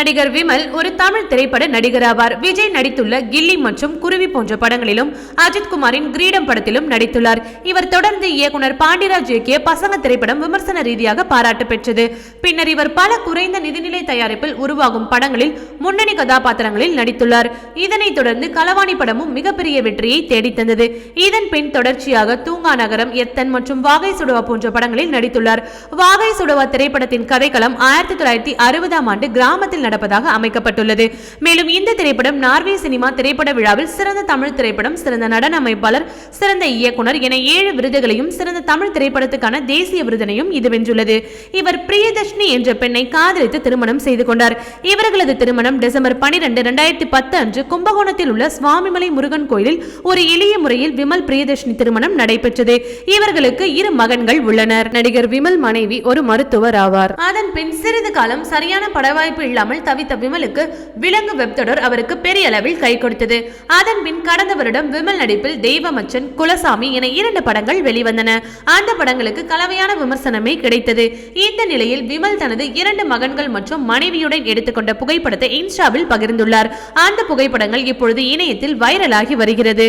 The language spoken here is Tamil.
நடிகர் விமல் ஒரு தமிழ் திரைப்பட நடிகர் ஆவார் விஜய் நடித்துள்ள கில்லி மற்றும் குருவி போன்ற படங்களிலும் அஜித் குமாரின் கிரீடம் படத்திலும் நடித்துள்ளார். இவர் தொடர்ந்து இயக்குனர் பாண்டியராஜ் இயக்கிய பசங்க திரைப்படம் விமர்சன ரீதியாக பாராட்டு பெற்றது. பின்னர் இவர் பல குறைந்த நிதிநிலை தயாரிப்பில் உருவாகும் படங்களில் முன்னணி கதாபாத்திரங்களில் நடித்துள்ளார். இதனைத் தொடர்ந்து களவாணி படமும் மிகப்பெரிய வெற்றியை தேடித்தந்தது. இதன் பின் தொடர்ச்சியாக தூங்கா நகரம் எத்தன் மற்றும் வாகை சுடுவா போன்ற படங்களில் நடித்துள்ளார். வாகை சுடுவா திரைப்படத்தின் கதைக்களம் ஆயிரத்தி தொள்ளாயிரத்தி அறுபதாம் ஆண்டு கிராமத்தில் நடப்பதாக அமைக்கப்பட்டுள்ளது. மேலும் இந்த திரைப்படம் நார்வே சினிமா திரைப்பட விழாவில் சிறந்த தமிழ் திரைப்படம் சிறந்த நடன அமைப்பாளர் சிறந்த இயக்குனர் என ஏழு விருதுகளையும் சிறந்த தமிழ் திரைப்படத்துக்கான தேசிய விருதினையும் இது வென்றுள்ளது. இவர் பிரியதர்ஷினி என்ற பெண்ணை காதலித்து திருமணம் செய்து கொண்டார். இவர்களது திருமணம் டிசம்பர் பனிரெண்டு இரண்டாயிரத்தி பத்து அன்று கும்பகோணத்தில் உள்ள சுவாமிமலை முருகன் கோயிலில் ஒரு எளிய முறையில் விமல் பிரியதர்ஷினி திருமணம் நடைபெற்றது. இவர்களுக்கு இரு மகன்கள் உள்ளனர். நடிகர் விமல் மனைவி ஒரு மருத்துவர் ஆவார். அதன் பின் சிறிது காலம் சரியான படவாய்ப்பு இல்லாமல் தவித்த விமலுக்கு விலங்கு வெப்தொடர் அவருக்கு பெரிய அளவில் கை கொடுத்தது. அதன் பின் கடந்த வருடம் விமல் நடிப்பில் தெய்வமச்சன் குலசாமி என இரண்டு படங்கள் வெளிவந்தன. அந்த படங்களுக்கு கலவையான விமர்சனமே கிடைத்தது. இந்த நிலையில் விமல் தனது இரண்டு மகன்கள் மற்றும் மனைவியுடன் எடுத்துக்கொண்ட புகைப்படத்தை இன்ஸ்டாவில் பகிர்ந்துள்ளார். அந்த புகைப்படங்கள் இப்பொழுது இணையத்தில் வைரலாகி வருகிறது.